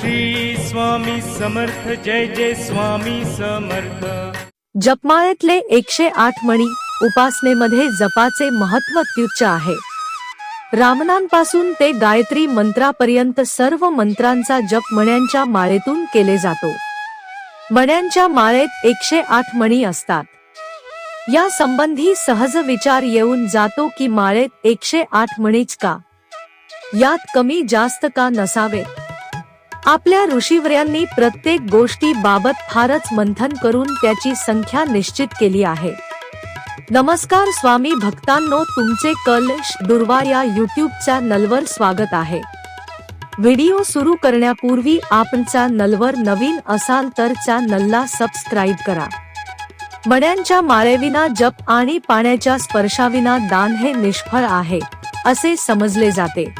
श्री स्वामी समर्थ जय जय स्वामी समर्थ. जपमाळ्यातले एकशे आठ मणी उपासनेमध्ये जपाचे महत्त्व अत्युच्च आहे. रामनांपासून ते गायत्री मंत्रापर्यंत सर्व मंत्रांचा जप मण्यांच्या माळेतून केले जातो. मण्यांच्या माळेत एकशे आठ मणी असतात. या संबंधी सहज विचार येऊन जातो की माळेत एकशे आठ मणीच का? यात कमी जास्त का नसावे आपल्या ऋषीवर्यांनी प्रत्येक गोष्टी बाबत फारच मंथन करून त्याची संख्या निश्चित केली आहे. नमस्कार स्वामी भक्तांनो तुमचे कलश दुर्वा या युट्यूबच्या नलवर स्वागत आहे. व्हिडिओ सुरू करण्यापूर्वी आपणचा नलवर नवीन असाल तर नलला सबस्क्राईब करा. मण्यांच्या माळेविना जप आणि पाण्याच्या स्पर्शाविना दान हे निष्फळ आहे असे समजले जाते.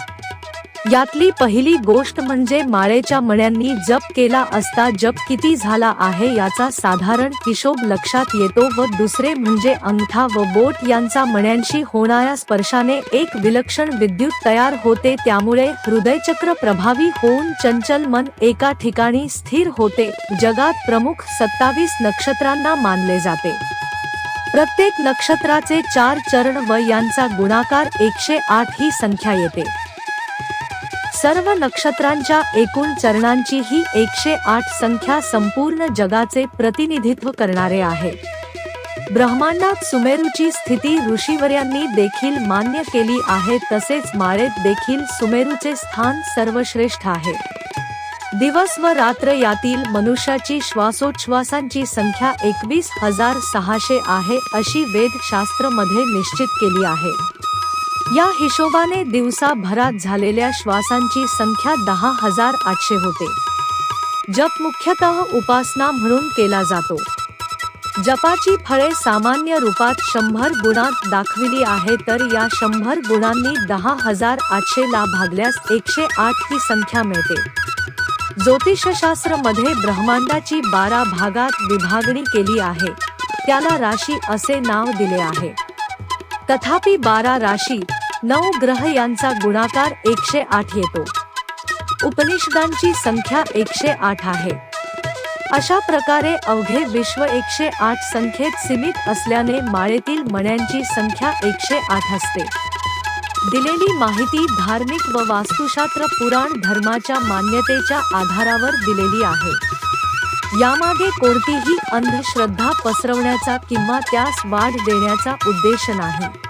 यातली पहिली गोष्ट म्हणजे माळेच्या मण्यांनी जप केला असता जप किती झाला आहे याचा साधारण हिशोब लक्षात येतो व दुसरे म्हणजे अंगठा व बोट यांचा मण्यांशी होणाऱ्या स्पर्शाने एक विलक्षण विद्युत तयार होते. त्यामुळे हृदयचक्र प्रभावी होऊन चंचल मन एका ठिकाणी स्थिर होते. जगात प्रमुख सत्तावीस नक्षत्रांना मानले जाते. प्रत्येक नक्षत्राचे चार चरण व यांचा गुणाकार एकशे आठ ही संख्या येते. सर्व नक्षत्रांच्या एकूण चरणांची ही एकशे आठ संख्या संपूर्ण जगाचे प्रतिनिधित्व करणारे आहे. ब्रह्मांडात सुमेरूची स्थिती ऋषीवर्यांनी देखील मान्य केली आहे तसेच माळेत देखील सुमेरूचे स्थान सर्वश्रेष्ठ आहे. दिवस व रात्र यातील मनुष्याची श्वासोच्छ्वासांची संख्या एकवीस हजार सहाशे आहे अशी वेदशास्त्रमध्ये निश्चित केली आहे. या हिशोबाने दिवसाभरात झालेल्या श्वासांची संख्या दहा हजार आठशे होते. जप मुख्यतः उपासना म्हणून केला जातो. जपाची फळे सामान्य रूपात शंभर गुणात दाखविली आहे तर या शंभर गुणांनी दहा हजार आठशे ला भागल्यास एकशे आठ ही संख्या मिळते. ज्योतिषशास्त्रमध्ये ब्रह्मांडाची बारा भागात विभागणी केली आहे. त्याला राशी असे नाव दिले आहे. तथापि बारा राशी नऊ ग्रह यांचा गुणाकार एकशे आठ येतो. उपनिषदांची संख्या एकशे आठ आहे. अशा प्रकारे अवघे विश्व एकशे आठ संख्येत सीमित असल्याने माळेतील मण्यांची संख्या एकशे आठ असते. दिलेली माहिती धार्मिक व वास्तुशास्त्र पुराण धर्माच्या मान्यतेच्या आधारावर दिलेली आहे. यामागे कोणतीही अंधश्रद्धा पसरवण्याचा किंवा त्यास वाढ देण्याचा उद्देश नाही.